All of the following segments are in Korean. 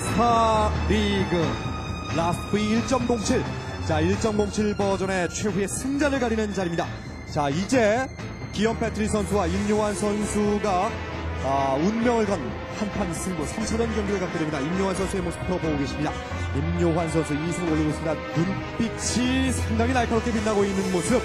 스타 리그 라스트 1.07. 자, 1.07 버전의 최후의 승자를 가리는 자리입니다. 자, 이제 기현 패트리 선수와 임요환 선수가 아, 운명을 건 한판 승부 3차전 경기를 갖게 됩니다. 임요환 선수의 모습부터 보고 계십니다. 임요환 선수 2승을 올리고 있습니다. 눈빛이 상당히 날카롭게 빛나고 있는 모습.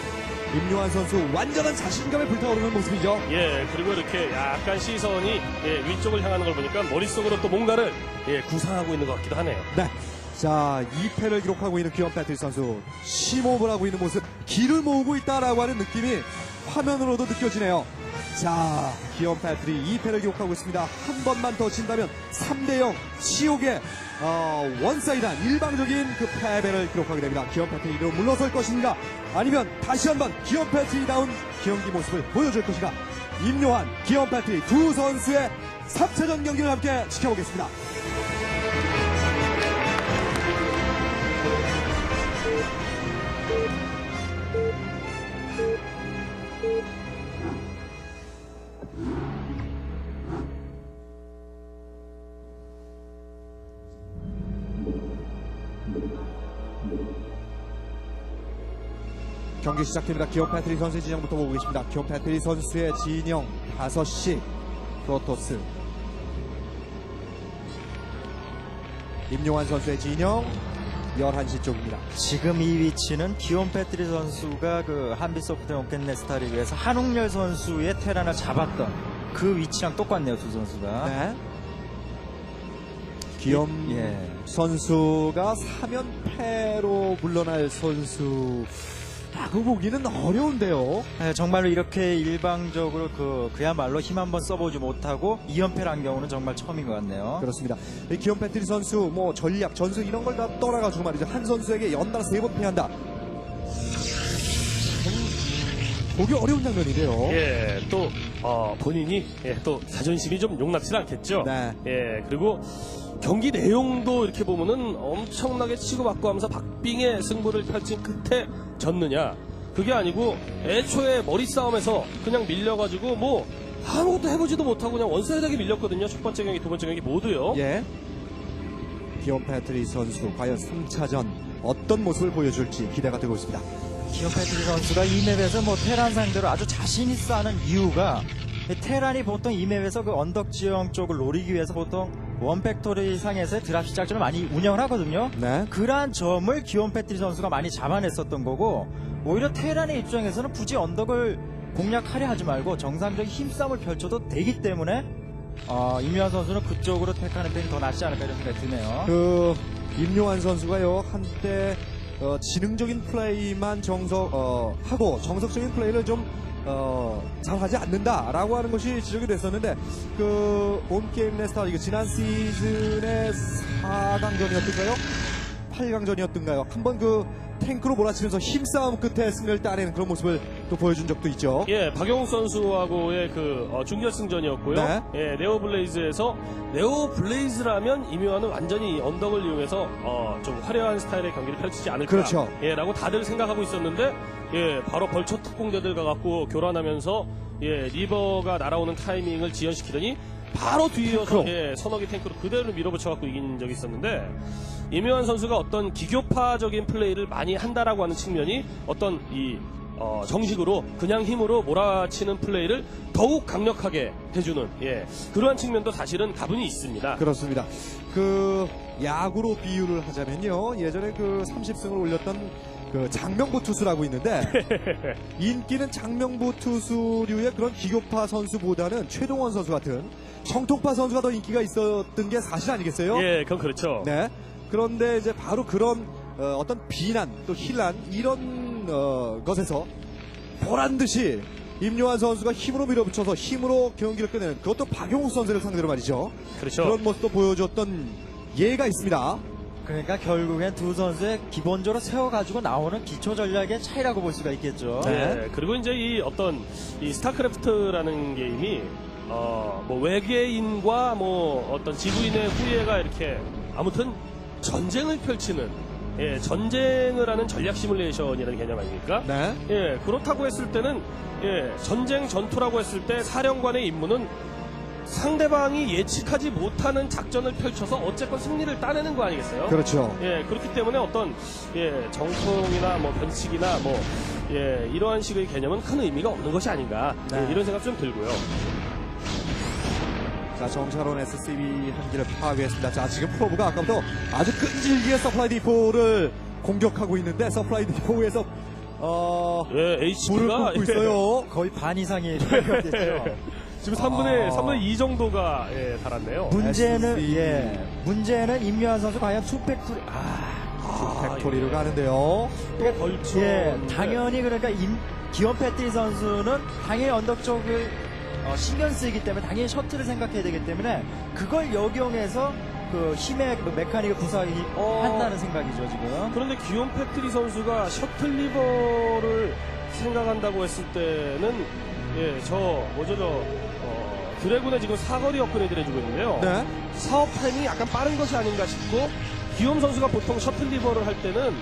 임요환 선수 완전한 자신감에 불타오르는 모습이죠. 예, 그리고 이렇게 약간 시선이 예, 위쪽을 향하는 걸 보니까 머릿속으로 또 뭔가를 예, 구상하고 있는 것 같기도 하네요. 네. 자, 2패를 기록하고 있는 기원 패트리 선수. 심호흡을 하고 있는 모습, 기를 모으고 있다라고 하는 느낌이 화면으로도 느껴지네요. 자, 기원 패트리 2패를 기록하고 있습니다. 한 번만 더 진다면 3대0 치욕의 어, 원사이드한 일방적인 그 패배를 기록하게 됩니다. 기원 패트리로 물러설 것인가? 아니면 다시 한번 기원 패트리다운 경기 모습을 보여줄 것인가? 임요한, 기원 패트리 두 선수의 3차전 경기를 함께 지켜보겠습니다. 경기 시작됩니다. 기업 패트리 선수의 진영부터 보고 계십니다. 기업 패트리 선수의 진영 5시 프로토스 임용환 선수의 진영 11시 쪽입니다. 지금 이 위치는 기온 패트리 선수가 그 한비소프트 온켓네스타 리그에서 한웅열 선수의 테란을 잡았던 그 위치랑 똑같네요, 두 선수가. 네. 기욤 예. 선수가 3연패로 물러날 선수 라고 보기는 어려운데요. 네, 정말로 이렇게 일방적으로 그 그야말로 힘 한번 써보지 못하고 2연패를 한 경우는 정말 처음인 것 같네요. 그렇습니다. 이 기욤 패트리 선수 뭐 전략, 전술 이런 걸 다 떠나가지고 말이죠. 한 선수에게 연달아 세 번 패한다. 참 보기 어려운 장면이네요. 예, 또 어, 본인이 예, 또 자존심이 좀 용납치 않겠죠. 네. 예, 그리고 경기 내용도 이렇게 보면은 엄청나게 치고받고 하면서 박빙의 승부를 펼친 끝에 졌느냐. 그게 아니고 애초에 머리 싸움에서 그냥 밀려가지고 뭐 아무것도 해보지도 못하고 그냥 원사이드하게 밀렸거든요. 첫 번째 경기, 두 번째 경기 모두요. 예. 기욤 패트리 선수 과연 3차전 어떤 모습을 보여줄지 기대가 되고 있습니다. 기온 패트리 선수가 이 맵에서 뭐 테란 상대로 아주 자신 있어 하는 이유가 테란이 보통 이 맵에서 그 언덕 지형 쪽을 노리기 위해서 보통 원팩토리 상에서 드랍 시작점을 많이 운영을 하거든요. 네. 그러한 점을 기온 패트리 선수가 많이 잡아냈었던 거고 오히려 테란의 입장에서는 굳이 언덕을 공략하려 하지 말고 정상적인 힘싸움을 펼쳐도 되기 때문에 어, 임유한 선수는 그쪽으로 택하는 편이 더 낫지 않을까 이런 생각이 드네요. 그 임요환 선수가요 한때 어, 지능적인 플레이만 정석 어, 하고 정석적인 플레이를 좀 어, 잘하지 않는다라고 하는 것이 지적이 됐었는데 그 온게임 네스타 리그 지난 시즌의 4강전이었던가요? 8강전이었던가요? 한번 그 탱크로 몰아치면서 힘싸움 끝에 승리를 따내는 그런 모습을 또 보여준 적도 있죠. 예, 박영욱 선수하고의 그 어, 준결승전이었고요. 네. 예, 네오 블레이즈에서 네오 블레이즈라면 이묘한은 완전히 이 언덕을 이용해서 어, 좀 화려한 스타일의 경기를 펼치지 않을까. 그렇죠. 예, 라고 다들 생각하고 있었는데 예, 바로 벌초 특공대들 가갖고 교란하면서 예, 리버가 날아오는 타이밍을 지연시키더니 바로 뒤이어서 탱크로. 예, 서너 개 탱크로 그대로 밀어붙여갖고 이긴 적이 있었는데 이묘한 선수가 어떤 기교파적인 플레이를 많이 한다라고 하는 측면이 어떤 이 어, 정식으로 그냥 힘으로 몰아치는 플레이를 더욱 강력하게 해주는 예, 그러한 측면도 사실은 가분이 있습니다. 그렇습니다. 그 야구로 비유를 하자면요. 예전에 그 30승을 올렸던 그 장명부 투수라고 있는데 인기는 장명부 투수류의 그런 기교파 선수보다는 최동원 선수 같은 정통파 선수가 더 인기가 있었던 게 사실 아니겠어요? 예, 그건 그렇죠. 네. 그런데 이제 바로 그런 어, 떤 비난 또 희란 이런 어, 것에서 보란 듯이 임요환 선수가 힘으로 밀어붙여서 힘으로 경기를 끝내는 그것도 박용욱 선수를 상대로 말이죠. 그렇죠. 그런 모습도 보여줬던 예가 있습니다. 그러니까 결국엔 두 선수의 기본적으로 세워가지고 나오는 기초 전략의 차이라고 볼 수가 있겠죠. 네. 예, 그리고 이제 이 어떤 이 스타크래프트라는 게임이 어, 뭐 외계인과 뭐 어떤 지구인의 후예가 이렇게 아무튼 전쟁을 펼치는 예, 전쟁을 하는 전략 시뮬레이션이라는 개념 아닙니까? 네. 예, 그렇다고 했을 때는 예, 전쟁 전투라고 했을 때 사령관의 임무는 상대방이 예측하지 못하는 작전을 펼쳐서 어쨌건 승리를 따내는 거 아니겠어요? 그렇죠. 예, 그렇기 때문에 어떤 예, 정통이나 뭐 변칙이나 뭐 예, 이러한 식의 개념은 큰 의미가 없는 것이 아닌가 네. 예, 이런 생각 좀 들고요. 자, 정찰원 SCB 한기를 파괴했습니다. 자, 지금 프로브가 아까부터 아주 끈질기게 서플라이 디포를 공격하고 있는데 서플라이 디포에서 어 예, HP가 뿜고 있어요. 거의 반 이상이 파괴됐죠. 지금 3분의 아. 3분의 2 정도가 예, 달았네요. 문제는 SC. 예 문제는 임요한 선수 과연 투팩토리 아 팩토리로 가는데요. 또 벌초. 예, 당연히 그러니까 임, 기원 패트리 선수는 당연히 언덕 쪽을 어, 신경 쓰이기 때문에 당연히 셔틀을 생각해야 되기 때문에 그걸 역용해서 그 힘의 그 메카닉을 어. 구사한다는 생각이죠 지금. 그런데 기온 패트리 선수가 셔틀 리버를 생각한다고 했을 때는 예, 저 뭐죠 저 어, 드래곤의 지금 사거리 업그레이드를 해주고 있는데요. 네. 사업 타임이 약간 빠른 것이 아닌가 싶고 기욤 선수가 보통 셔틀 리버를 할 때는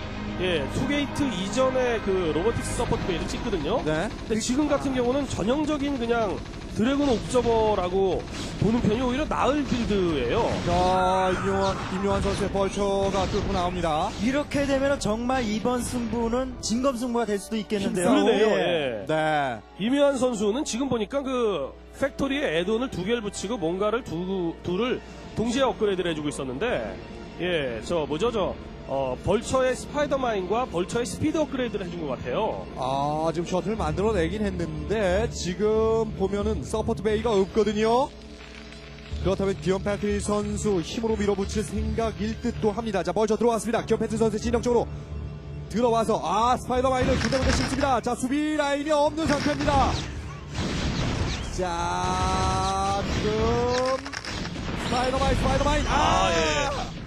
예, 투게이트 이전에 그 로보틱스 서포트 베이를 찍거든요. 네. 근데 지금 같은 경우는 전형적인 그냥 드래곤 옵저버라고 보는 편이 오히려 나을 빌드예요. 자, 임요한, 임요한 선수의 벌처가 뚫고 나옵니다. 이렇게 되면 정말 이번 승부는 진검 승부가 될 수도 있겠는데요. 그러네요. 예. 예. 네. 이묘한 선수는 지금 보니까 그 팩토리에 애돈을 두 개를 붙이고 뭔가를 두, 둘을 동시에 업그레이드를 해주고 있었는데 예, 저 뭐죠 저 어, 벌처의 스파이더마인과 벌처의 스피드 업그레이드를 해준 것 같아요. 아, 지금 셔틀 만들어내긴 했는데, 지금 보면은 서포트 베이가 없거든요. 그렇다면 기욤 패트리 선수 힘으로 밀어붙일 생각일 듯도 합니다. 자, 벌써 들어왔습니다. 기욤 패트리 선수 진영적으로 들어와서, 아, 스파이더마인을 군대군대 심습니다. 자, 수비 라인이 없는 상태입니다. 자, 지금, 스파이더마인, 스파이더마인, 아! 예,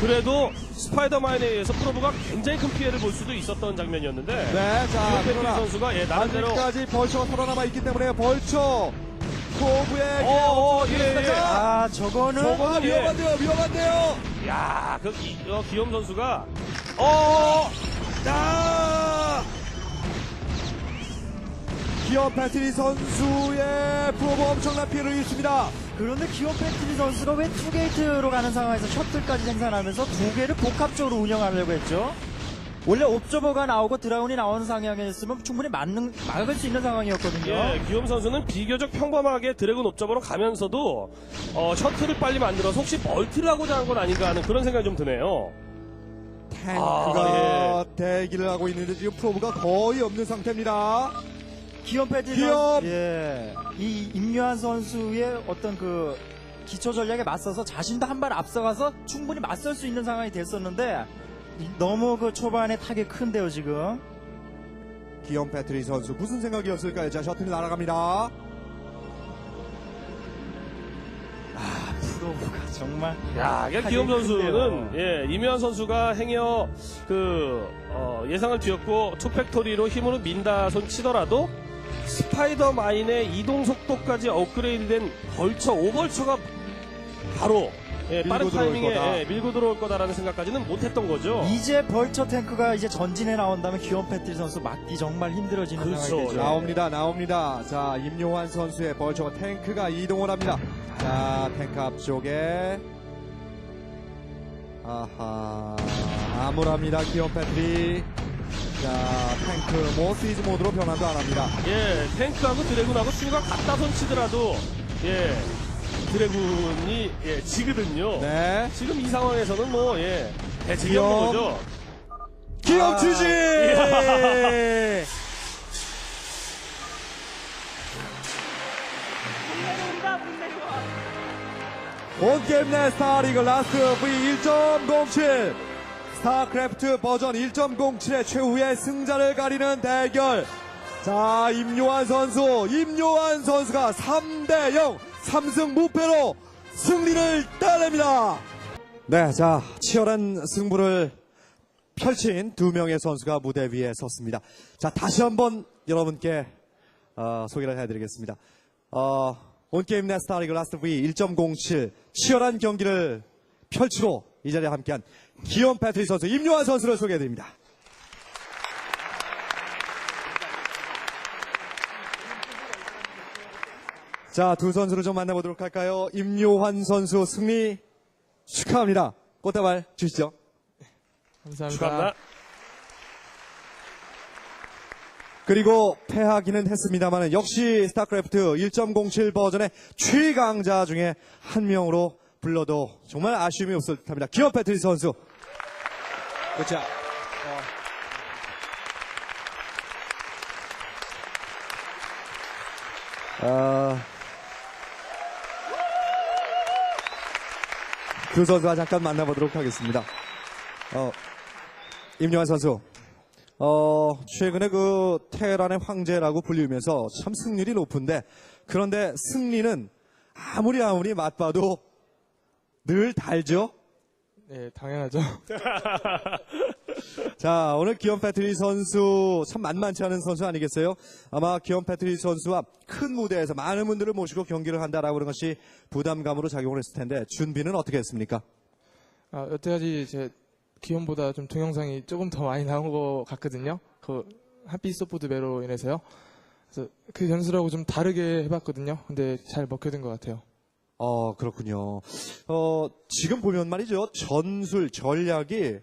그래도 스파이더마인에 의해서 프로브가 굉장히 큰 피해를 볼 수도 있었던 장면이었는데 네, 자, 그러나, 선수가 예, 나름대로 아직까지 벌처가 살아남아 있기 때문에 벌처 포브에게 어, 어, 예, 예. 자, 아 저거는 저거는 예. 위험한데요, 위험한데요. 야, 그 기, 어, 기욤 선수가 어, 자, 기어 패트리 선수의 프로브 엄청난 피해를 입습니다. 그런데 기어 패트리 선수가 왜 투게이트로 가는 상황에서 셔틀까지 생산하면서 두 개를 복합적으로 운영하려고 했죠? 원래 옵저버가 나오고 드라운이 나오는 상황이었으면 충분히 맞는, 막을 수 있는 상황이었거든요. 예, 기욤 선수는 비교적 평범하게 드래곤 옵저버로 가면서도 어, 셔틀을 빨리 만들어서 혹시 멀티를 하고자 한 건 아닌가 하는 그런 생각이 좀 드네요. 탱크가 아, 대기를 하고 있는데 지금 프로브가 거의 없는 상태입니다. 기욤! 선수, 예. 이 임요한 선수의 어떤 그 기초 전략에 맞서서 자신도 한 발 앞서가서 충분히 맞설 수 있는 상황이 됐었는데 이- 너무 그 초반에 타격이 큰데요, 지금. 기어 패트리 선수 무슨 생각이었을까요? 자, 셔틀이 날아갑니다. 프로브가 정말. 야, 이게 타격이 기욤 선수는. 예, 이면 선수가 행여 그 어, 예상을 뒤엎고 투팩토리로 힘으로 민다 손 치더라도 스파이더 마인의 이동 속도까지 업그레이드된 벌처 오벌처가 바로 예, 빠른 밀고 들어올 타이밍에 거다. 예, 밀고 들어올 거다라는 생각까지는 못했던 거죠. 이제 벌처 탱크가 이제 전진에 나온다면 기원 패트리 선수 막기 정말 힘들어지는 그렇죠. 상황이 되죠. 나옵니다, 나옵니다. 자, 임요환 선수의 벌처가 탱크가 이동을 합니다. 자, 탱크 앞쪽에. 아하, 암울합니다, 기어 패트리. 자, 탱크 뭐 시즈 모드로 변환도 안 합니다. 예, 탱크하고 드래곤하고 수가 같다 손 치더라도 예, 드래곤이 예, 지거든요. 네. 지금 이 상황에서는 뭐 예, 기염. 없는 거죠. 기어 아, 추진! 온게임 내 스타리그 라스트 V1.07 스타크래프트 버전 1.07의 최후의 승자를 가리는 대결. 자 임요한 선수 임요한 선수가 3대 0 3승 무패로 승리를 따냅니다. 네 자 치열한 승부를 펼친 두 명의 선수가 무대 위에 섰습니다. 자 다시 한번 여러분께 어, 소개를 해드리겠습니다. 어, 온게임 네스타리그 라스트 V 1.07 치열한 경기를 펼치고 이 자리에 함께한 기욤 패트리 선수, 임요한 선수를 소개해드립니다. 자, 두 선수를 좀 만나보도록 할까요? 임요환 선수 승리 축하합니다. 꽃다발 주시죠. 감사합니다. 축하합니다. 그리고 패하기는 했습니다만 역시 스타크래프트 1.07 버전의 최강자 중에 한 명으로 불러도 정말 아쉬움이 없을 듯합니다. 기어 패트리 선수. 그렇죠. 아, 두 선수와 잠깐 만나보도록 하겠습니다. 어, 임영환 선수. 어, 최근에 그 테란의 황제라고 불리면서 참 승률이 높은데 그런데 승리는 아무리 아무리 맛봐도 늘 달죠? 네, 당연하죠. 자, 오늘 기욤 패트리 선수 참 만만치 않은 선수 아니겠어요? 아마 기욤 패트리 선수와 큰 무대에서 많은 분들을 모시고 경기를 한다라고 하는 것이 부담감으로 작용을 했을 텐데 준비는 어떻게 했습니까? 아, 여태까지 제 기온보다 좀 동영상이 조금 더 많이 나온 것 같거든요. 그 핫비 소프트 매로 인해서요. 그래서 그 전술하고 좀 다르게 해봤거든요. 근데 잘 먹혀든 것 같아요. 어, 그렇군요. 어, 지금 보면 말이죠. 전술, 전략이,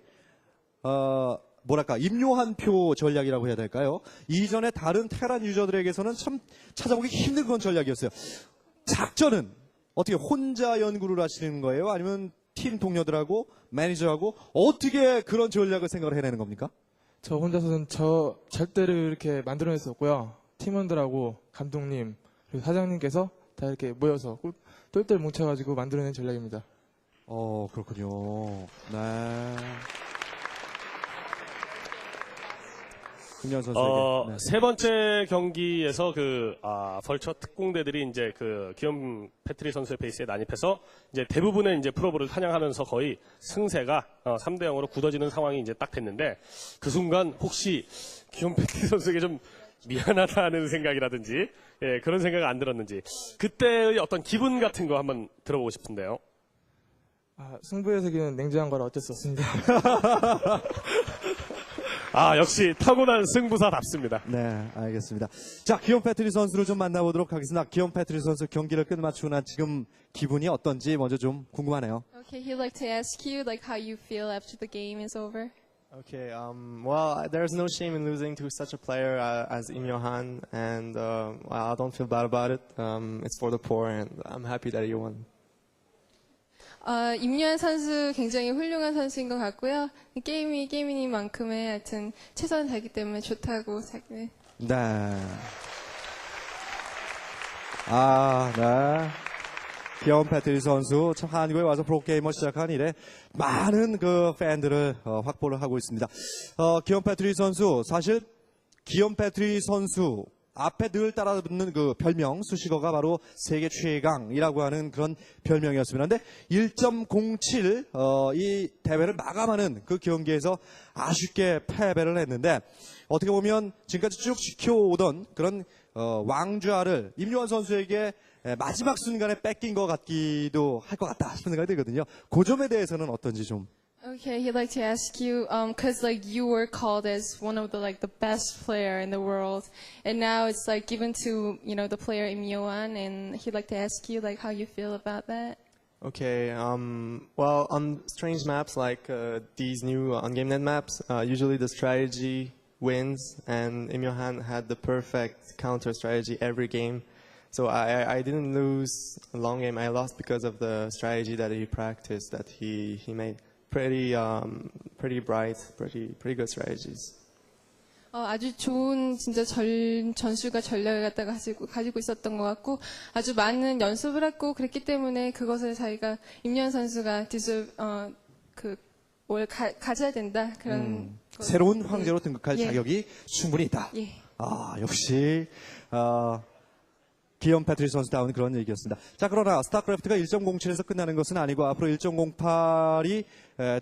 어, 뭐랄까, 임요한 표 전략이라고 해야 될까요? 이전에 다른 테란 유저들에게서는 참 찾아보기 힘든 그런 전략이었어요. 작전은 어떻게 혼자 연구를 하시는 거예요? 아니면 팀 동료들하고 매니저하고 어떻게 그런 전략을 생각을 해내는 겁니까? 저 혼자서는 저 절대로 이렇게 없고요. 팀원들하고 감독님 그리고 사장님께서 다 이렇게 모여서 꿀- 똘똘 뭉쳐가지고 만들어낸 전략입니다. 어, 그렇군요. 네. 김현 선수에게. 어, 네. 세 번째 경기에서 그, 아, 벌처 특공대들이 이제 그, 기욤 패트리 선수의 베이스에 난입해서 이제 대부분의 이제 프로브를 사냥하면서 거의 승세가 어, 3대 0으로 굳어지는 상황이 이제 딱 됐는데 그 순간 혹시 기욤 패트리 선수에게 좀 미안하다는 생각이라든지 예, 그런 생각 안 들었는지 그때의 어떤 기분 같은 거 한번 들어보고 싶은데요. 아, 승부의 세계는 냉정한 거라 어쩔 수 없습니다. 아, 역시 타고난 승부사답습니다. 네, 알겠습니다. 자, 기욤 패트리 선수를 좀 만나보도록 하겠습니다. 기욤 패트리 선수 경기를 끝마치고 난 지금 기분이 어떤지 먼저 좀 궁금하네요. Okay, he'd like to ask you like how you feel after the game is over. Okay, um, well, there's no shame in losing to such a player uh, as Im Johan, and uh, well, I don't feel bad about it. Um, it's for the poor, and I'm happy that he won. 어, 임유한 선수 굉장히 훌륭한 선수인 것 같고요. 게임이 게임이니만큼의 하여튼 최선을 다했기 때문에 좋다고 자기 네. 아, 네. 기욤 패트리 선수 참 한국에 와서 프로게이머 시작한 이래 많은 그 팬들을 어, 확보를 하고 있습니다. 어, 기욤 패트리 선수 사실 기욤 패트리 선수 앞에 늘 따라붙는 그 별명 수식어가 바로 세계 최강이라고 하는 그런 별명이었습니다. 근데 1.07 어, 이 대회를 마감하는 그 경기에서 아쉽게 패배를 했는데 어떻게 보면 지금까지 쭉 지켜오던 그런 어, 왕좌를 임요환 선수에게 에, 마지막 순간에 뺏긴 것 같기도 할 것 같다 싶은 생각이 들거든요. 그 점에 대해서는 어떤지 좀. Okay, he'd like to ask you, um, cause like you were called as one of the like the best player in the world, and now it's like given to you know the player Im Yoan, and he'd like to ask you like how you feel about that. Okay, um, well, on strange maps like uh, these new on GameNet maps, uh, usually the strategy wins, and Im Johan had the perfect counter strategy every game. So I, I- didn't lose long game. I lost because of the strategy that he practiced, that he, he made pretty um, pretty bright, pretty pretty good strategies. 어, 아주 좋은 진짜 전, 전술과 전략을 갖다가 가지고, 가지고 있었던 것 같고 아주 많은 연습을 했고 그랬기 때문에 그것을 자기가 임현 선수가 디스 어, 그뭘 가져야 된다 그런 거- 새로운 황제로 등극할 예. 자격이 충분히 있다. 예. 아, 역시, 어, 기욤 패트리 선수다운 그런 얘기였습니다. 자, 그러나 스타크래프트가 1.07에서 끝나는 것은 아니고 앞으로 1.08이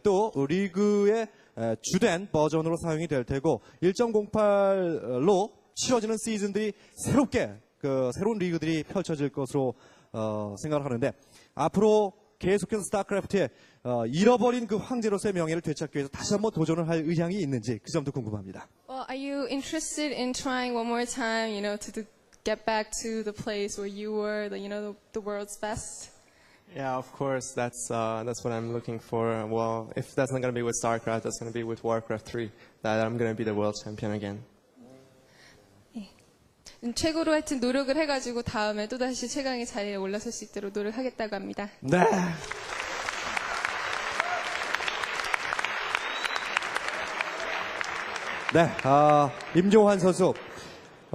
또 리그의 에, 주된 버전으로 사용이 될 테고 1.08로 치러지는 시즌들이 새롭게 그 새로운 리그들이 펼쳐질 것으로 어, 생각을 하는데 앞으로 계속해서 스타크래프트의 어, 잃어버린 그 황제로서의 명예를 되찾기 위해서 다시 한번 도전을 할 의향이 있는지 그 점도 궁금합니다. Well, are you interested in trying one more time, you know, to do, get back to the place where you were, the, you know, the, the world's best? Yeah, of course. That's uh, that's what I'm looking for. Well, if that's not gonna be with StarCraft, that's gonna be with Warcraft 3. That I'm gonna be the world champion again. 음, 최고로 하여튼 노력을 해가지고 다음에 또 다시 최강의 자리에 올라설 수 있도록 노력하겠다고 합니다. 네. 네, 아, 임종환 선수.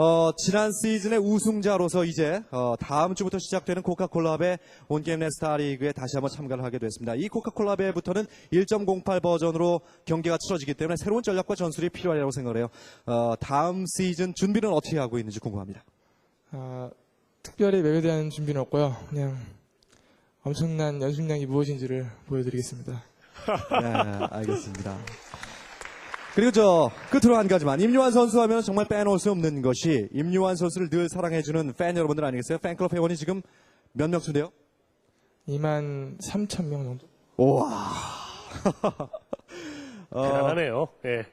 어, 지난 시즌의 우승자로서 이제 어, 다음 주부터 시작되는 코카콜라베 온게임 네스타 리그에 다시 한번 참가를 하게 됐습니다. 이 코카콜라베부터는 1.08 버전으로 경기가 치러지기 때문에 새로운 전략과 전술이 필요하다고 생각을 해요. 어, 다음 시즌 준비는 어떻게 하고 있는지 궁금합니다. 아, 특별히 맵에 대한 준비는 없고요. 그냥 엄청난 연습량이 무엇인지를 보여드리겠습니다. 네, 알겠습니다. 그리고 저 끝으로 한 가지만 임요환 선수 하면 정말 빼놓을 수 없는 것이 임요환 선수를 늘 사랑해주는 팬 여러분들 아니겠어요? 팬클럽 회원이 지금 몇 명수인데요? 2만 3천 명 정도. 우와. 어, 대단하네요. 예.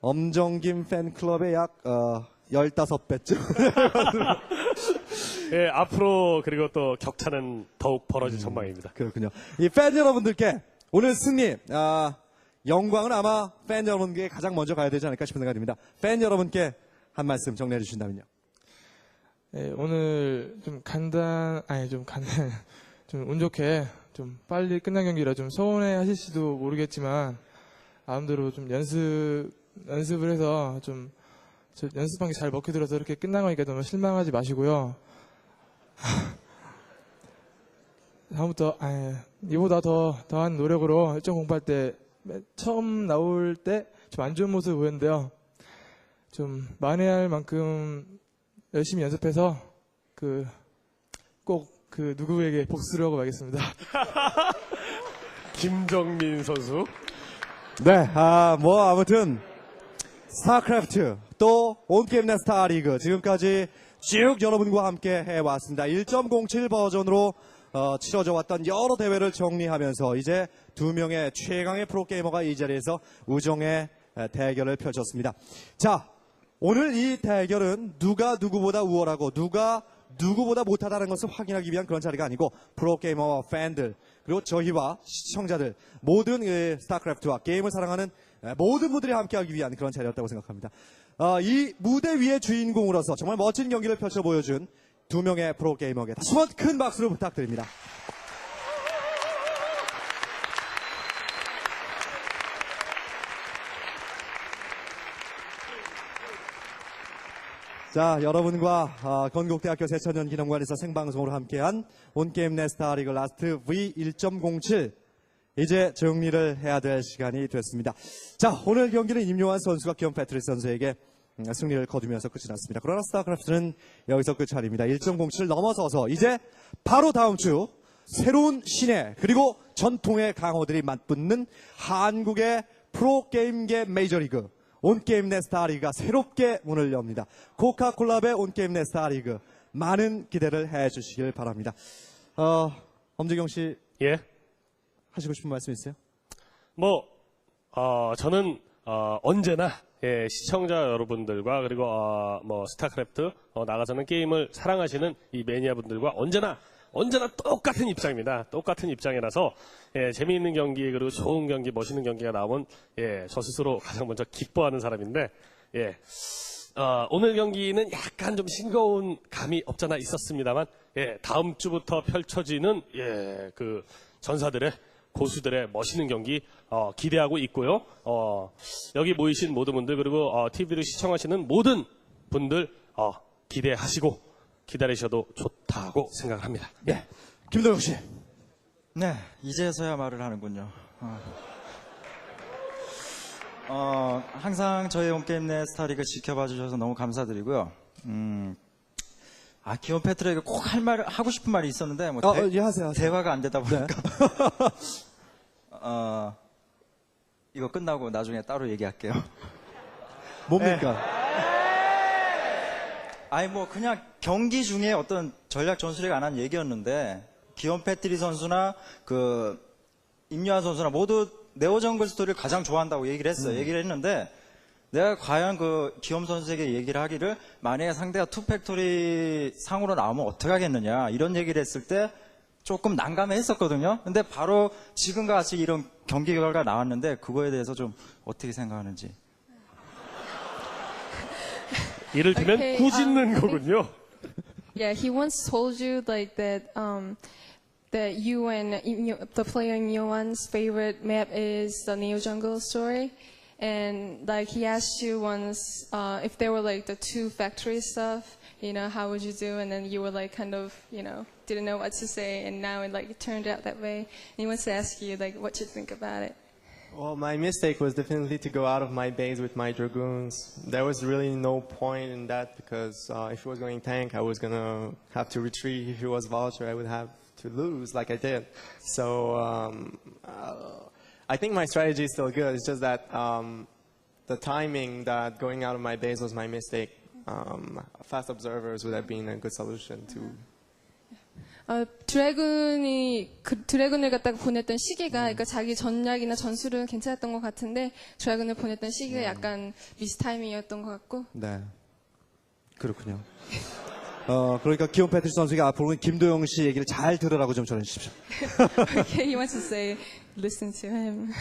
엄정김 팬클럽의 약 어, 15배쯤. 예, 앞으로 그리고 또 격차는 더욱 벌어질 전망입니다. 그렇군요. 이 팬 여러분들께 오늘 승리, 아, 영광은 아마 팬 여러분께 가장 먼저 가야 되지 않을까 싶은 생각이 듭니다. 팬 여러분께 한 말씀 정리해 주신다면요. 예, 오늘 좀 간단, 아니 좀 간단, 좀 운 좋게 좀 빨리 끝난 경기라 좀 서운해 하실지도 모르겠지만 마음대로 좀 연습 연습을 해서 좀저 연습한 게 잘 먹혀 들어서 이렇게 끝난 거니까 너무 실망하지 마시고요. 다음부터 아니, 이보다 더 더한 노력으로 1.08 때 처음 나올 때 좀 안 좋은 모습 보였는데요. 좀 만회할 만큼 열심히 연습해서 그 꼭 그 누구에게 복수를 하고 가겠습니다. 김정민 선수. 네, 아, 뭐, 아무튼, 스타크래프트, 또, 온게임 네스타 리그, 지금까지 쭉 여러분과 함께 해왔습니다. 1.07 버전으로, 어, 치러져 왔던 여러 대회를 정리하면서, 이제 두 명의 최강의 프로게이머가 이 자리에서 우정의 에, 대결을 펼쳤습니다. 자, 오늘 이 대결은 누가 누구보다 우월하고, 누가 누구보다 못하다는 것을 확인하기 위한 그런 자리가 아니고 프로게이머와 팬들 그리고 저희와 시청자들 모든 그 스타크래프트와 게임을 사랑하는 에, 모든 분들이 함께하기 위한 그런 자리였다고 생각합니다. 어, 이 무대 위의 주인공으로서 정말 멋진 경기를 펼쳐 보여준 두 명의 프로게이머에게 다시 한번 큰 박수를 부탁드립니다. 자, 여러분과 아, 건국대학교 세천년 기념관에서 생방송으로 함께한 온게임 네스타 리그 라스트 V1.07 이제 정리를 해야 될 시간이 됐습니다. 자, 오늘 경기는 임요환 선수가 기욤 패트릭 선수에게 음, 승리를 거두면서 끝이 났습니다. 그러나 스타크래프트는 여기서 끝이 아닙니다. 1.07 넘어서서 이제 바로 다음 주 새로운 신의 그리고 전통의 강호들이 맞붙는 한국의 프로게임계 메이저리그 온게임 네스타 리그가 새롭게 문을 엽니다. 코카콜라의 온게임 네스타 리그 많은 기대를 해주시길 바랍니다. 어, 엄지경 씨 예. 하시고 싶은 말씀 있어요? 뭐, 어, 저는, 어, 언제나, 예, 시청자 여러분들과 그리고, 어, 뭐, 스타크래프트, 어, 나가서는 게임을 사랑하시는 이 매니아분들과 언제나, 언제나 똑같은 입장입니다. 똑같은 입장이라서, 예, 재미있는 경기, 그리고 좋은 경기, 멋있는 경기가 나오면, 예, 저 스스로 가장 먼저 기뻐하는 사람인데, 예, 어, 오늘 경기는 약간 좀 싱거운 감이 없잖아 있었습니다만, 예, 다음 주부터 펼쳐지는, 예, 그, 전사들의, 고수들의 멋있는 경기, 어, 기대하고 있고요. 어, 여기 모이신 모든 분들, 그리고, 어, TV를 시청하시는 모든 분들, 어, 기대하시고, 기다리셔도 좋다고 생각합니다. 네. 김동혁 씨. 네, 이제서야 말을 하는군요. 어. 어, 항상 저희 온게임 내 스타리그 지켜봐 주셔서 너무 감사드리고요. 음, 아, 기온 패트에게 꼭 할 말, 하고 싶은 말이 있었는데, 뭐, 어, 대, 어, 예, 하세요. 하세요. 대화가 안 되다 보니까. 어, 이거 끝나고 나중에 따로 얘기할게요. 뭡니까? 아니 뭐 그냥 경기 중에 어떤 전략 전술에 관한 얘기였는데 기온 패트리 선수나 그 임요한 선수나 모두 네오 정글 스토리를 가장 좋아한다고 얘기를 했어요. 얘기를 했는데 내가 과연 그 기욤 선수에게 얘기를 하기를 만약에 상대가 투팩토리 상으로 나오면 어떻게 하겠느냐 이런 얘기를 했을 때 조금 난감해 했었거든요. 근데 바로 지금과 같이 이런 경기 결과가 나왔는데 그거에 대해서 좀 어떻게 생각하는지. 이를테면 Okay, 꾸짖는 um, 거군요. Yeah, he once told you like that um, that you and the player in Yoan's favorite map is the Neo Jungle story, and like he asked you once uh, if there were like the two factory stuff, you know, how would you do? And then you were like kind of you know didn't know what to say, and now it like turned out that way. And he wants to ask you like what you think about it. Well, my mistake was definitely to go out of my base with my dragoons. There was really no point in that because uh, if it was going tank, I was gonna have to retreat. If it was vulture, I would have to lose, like I did. So um, uh, I think my strategy is still good. It's just that um, the timing that going out of my base was my mistake. Um, fast observers would have been a good solution to 어, 드래곤이 그 드래곤을 갖다가 보냈던 시기가 그러니까 자기 전략이나 전술은 괜찮았던 것 같은데 드래곤을 보냈던 시기가 약간 미스 타이밍이었던 것 같고 네. 그렇군요. 어, 그러니까 기욤 패트리 선수가 앞으로는 김도영 씨 얘기를 잘 들으라고 좀 전해 주십시오. okay, he wants to say listen to him.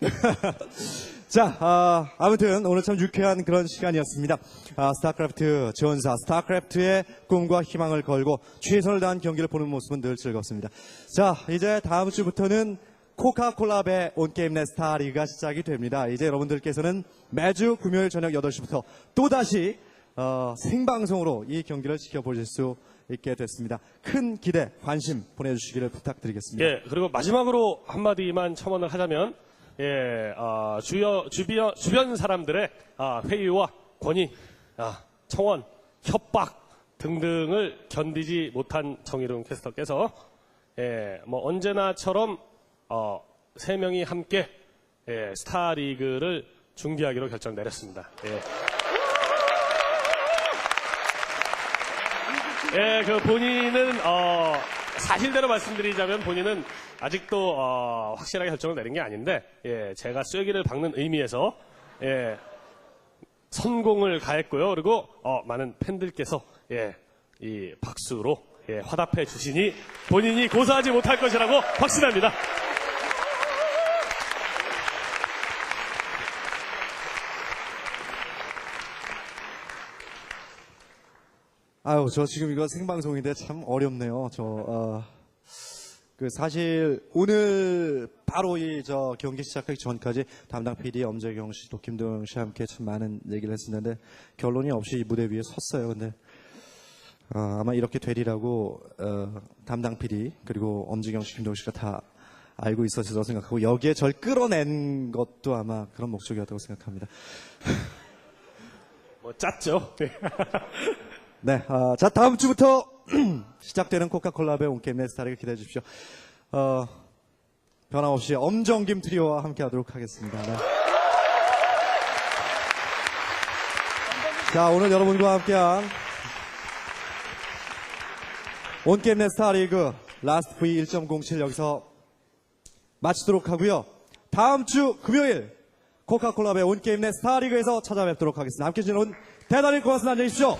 자, 아, 아무튼 오늘 참 유쾌한 그런 시간이었습니다. 아, 스타크래프트 전사, 스타크래프트의 꿈과 희망을 걸고 최선을 다한 경기를 보는 모습은 늘 즐겁습니다. 자, 이제 다음 주부터는 코카콜라배 온게임넷 스타리그가 시작이 됩니다. 이제 여러분들께서는 매주 금요일 저녁 8시부터 또다시 어, 생방송으로 이 경기를 지켜보실 수 있게 됐습니다. 큰 기대, 관심 보내주시기를 부탁드리겠습니다. 예, 그리고 마지막으로 한마디만 첨언을 하자면, 예, 아, 주여, 주변, 주변 사람들의 아, 회의와 권위, 아, 청원, 협박 등등을 견디지 못한 정의로운 캐스터께서, 예, 뭐 언제나처럼, 어, 세 명이 함께, 예, 스타리그를 중계하기로 결정 내렸습니다. 예. 예, 그 본인은 어, 사실대로 말씀드리자면 본인은 아직도 어, 확실하게 결정을 내린 게 아닌데 예, 제가 쐐기를 박는 의미에서 예, 성공을 가했고요. 그리고 어, 많은 팬들께서 예, 이 박수로 예, 화답해 주시니 본인이 고사하지 못할 것이라고 확신합니다. 아유, 저 지금 이거 생방송인데 참 어렵네요. 저, 어, 그 사실 오늘 바로 이 저 경기 시작하기 전까지 담당 PD 엄재경 씨, 또 김도영 씨와 함께 참 많은 얘기를 했었는데 결론이 없이 이 무대 위에 섰어요. 근데 어, 아마 이렇게 되리라고 어, 담당 PD 그리고 엄지경 씨, 김도영 씨가 다 알고 있었을 생각하고 여기에 절 끌어낸 것도 아마 그런 목적이었다고 생각합니다. 뭐 짰죠. 네, 아, 자 다음 주부터 시작되는 코카콜라의 온게임 네스타를 기대해 주십시오. 어, 변함없이 엄정김 트리오와 함께하도록 하겠습니다. 네. 자 오늘 여러분과 함께한 온게임 네스타 리그 라스트 V 1.07 여기서 마치도록 하고요. 다음 주 금요일 코카콜라의 온게임 네스타 리그에서 찾아뵙도록 하겠습니다. 함께 해 주신 여러분 대단히 고맙습니다. 안녕히 계십시오.